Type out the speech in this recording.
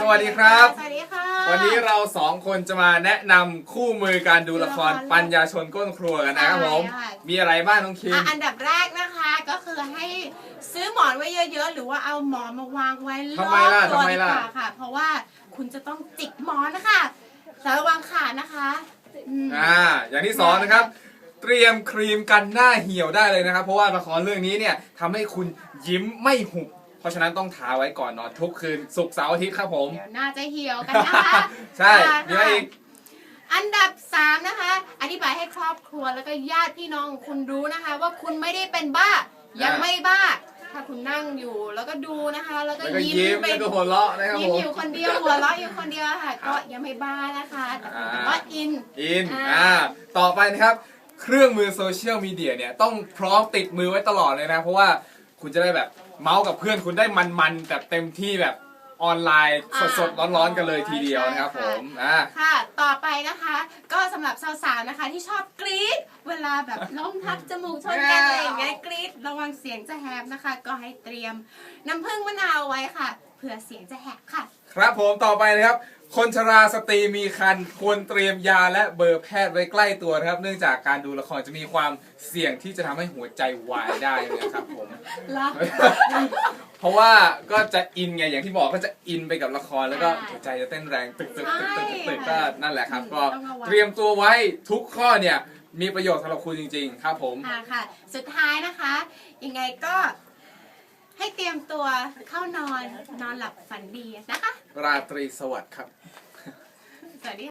สวัสดีครับ สวัสดีค่ะ วันนี้เราสองคนจะมาแนะนำคู่มือการดูละครดูละคร ปัญญาชนก้นครัวกันนะครับผม ใช่ค่ะ มีอะไรบ้างน้องคิม อะอันดับแรกนะคะก็คือให้ซื้อหมอนไว้เยอะๆ หรือว่าเอาหมอนมาวางไว้รทำอบไมล่ะตัวทำไมดีล่ะ กว่าค่ะ เพราะว่าคุณจะต้องจิกหมอนนะคะแต่ระวังขาดนะคะอืม อ่า อย่างที่สองนะครับ เตรียมครีมกันหน้าเหี่ยวได้เลยนะครับ เพราะว่าละครเรื่องนี้เนี่ยทำให้คุณยิ้มไม่หุบเพ ราะฉะนั้นต้องทาไว้ก่อนนอนทุกคืนศุกร์เสาร์อาทิตย์ครับผม เดี๋ยวน่าจะเหี่ยวกันนะคะใช่อ่ามีอะไรอีก อันดับสามนะคะ อธิบายให้ครอบครัวแล้วก็ญาติพี่น้องของคุณรู้นะคะ ว่าคุณไม่ได้เป็นบ้า ยังไม่บ้า ถ้าคุณนั่งอยู่แล้วก็ดูนะคะ แล้วก็แล้วก็ยิ้ยิ้มมไป แล้วก็หัวเราะนะครับยิ้ผมม อยู่คนเดียวหัวเราะอยู่คนเดียวค่ะ ก็ยังไม่บ้านะคะแต่อ่าว่าอิน อิน อ่า อ่า ต่อไปนะครับ เครื่องมือโซเชียลมีเดียเนี่ย ต้องพร้อมติดมือไว้ตลอดเลยนะ เพราะว่า คุณจะได้แบบเมาส์กับเพื่อนคุณได้มันๆแบบเต็มที่แบบออนไลน์สดๆร้อนๆกันเลยทีเดียวนะครับผมอ่า ค่ะ ต่อไปนะคะ ก็สำหรับสาวๆนะคะที่ชอบกรี๊ดเวลาแบบล้มทับจมูกชนกันอะไรอย่างเงี้ยกรี๊ดระวังเสียงจะแหบนะคะ ก็ให้เตรียมน้ำผึ้งมะนาวไว้ค่ะเผื่อเสียงจะแหบค่ะ ครับผมต่อไปนะครับ คนชราสตรีมีคันควรเตรียมยาและเบอร์แพทย์ไว้ใกล้ตัวนะครับ เนื่องจากการดูละครจะมีความเสี่ยงที่จะทำให้หัวใจวายได้นะครับผม แล้ว เพราะว่าก็จะอินไงอย่างที่บอกก็จะอินไปกับละครแล้วก็ใช่หัวใจจะเต้นแรงตึกตึกใช่ตึกตึกตึกตึกค่ะก็นั่นแหละครับ ก็ต้องระวังเตรียมตัวไว้ทุกข้อเนี่ยมีประโยชน์สำหรับคุณจริง ๆ ครับผมค่ะค่ะ สุดท้ายนะคะ ยังไงก็ให้เตรียม ตัวเข้านอนนอนหลับฝันดีนะคะ ราตรีสวัสดิ์ครับ สวัสดี